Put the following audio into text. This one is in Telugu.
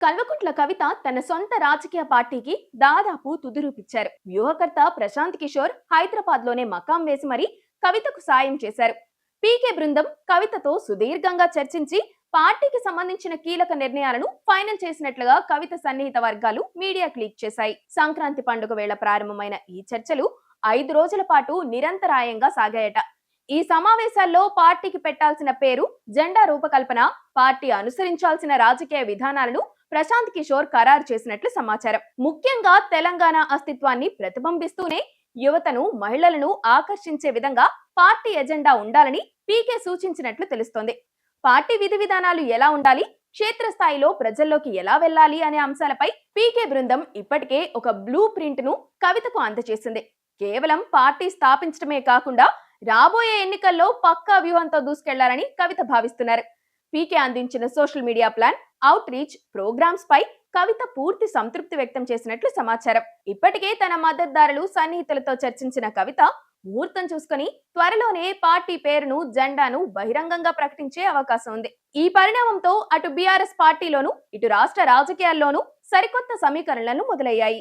కల్వకుంట్ల కవిత తన సొంత రాజకీయ పార్టీకి దాదాపు తుదిరూపిచ్చారు. వ్యూహకర్త ప్రశాంత్ కిషోర్ హైదరాబాద్లోనే మకాం వేసి మరీ కవితకు సాయం చేశారు. పీకే బృందం కవితతో సుదీర్ఘంగా చర్చించి పార్టీకి సంబంధించిన కీలక నిర్ణయాలను ఫైనల్ చేసినట్లుగా కవిత సన్నిహిత వర్గాలు మీడియా క్లీక్ చేశాయి. సంక్రాంతి పండుగ వేళ ప్రారంభమైన ఈ చర్చలు ఐదు రోజుల పాటు నిరంతరాయంగా సాగాయట. ఈ సమావేశాల్లో పార్టీకి పెట్టాల్సిన పేరు జెండా రూపకల్పన పార్టీ అనుసరించాల్సిన రాజకీయ విధానాలను ప్రశాంత్ కిషోర్ ఖరారు చేసినట్లు సమాచారం. ముఖ్యంగా తెలంగాణ అస్తిత్వాన్ని ప్రతిబింబిస్తూనే యువతను మహిళలను ఆకర్షించే విధంగా పార్టీ ఎజెండా ఉండాలని పీకే సూచించినట్లు తెలుస్తోంది. పార్టీ విధి విధానాలు ఎలా ఉండాలి? క్షేత్రస్థాయిలో ప్రజల్లోకి ఎలా వెళ్ళాలి అనే అంశాలపై పీకే బృందం ఇప్పటికే ఒక బ్లూ ప్రింట్ను కవితకు అందజేసింది. కేవలం పార్టీ స్థాపించడమే కాకుండా రాబోయే ఎన్నికల్లో పక్కా వ్యూహంతో దూసుకెళ్ళాలని కవిత భావిస్తున్నారు. పీకే అందించిన social media plan outreach programmes పై కవిత పూర్తి సంతృప్తి వ్యక్తం చేసినట్లు సమాచారం. ఇప్పటికే తన మద్దతుదారులు సన్నిహితులతో చర్చించిన కవిత ముహూర్తం చూసుకుని త్వరలోనే పార్టీ పేరును జెండాను బహిరంగంగా ప్రకటించే అవకాశం ఉంది. ఈ పరిణామంతో అటు బీఆర్ఎస్ పార్టీలోను ఇటు రాష్ట్ర రాజకీయాల్లోనూ సరికొత్త సమీకరణలను మొదలయ్యాయి.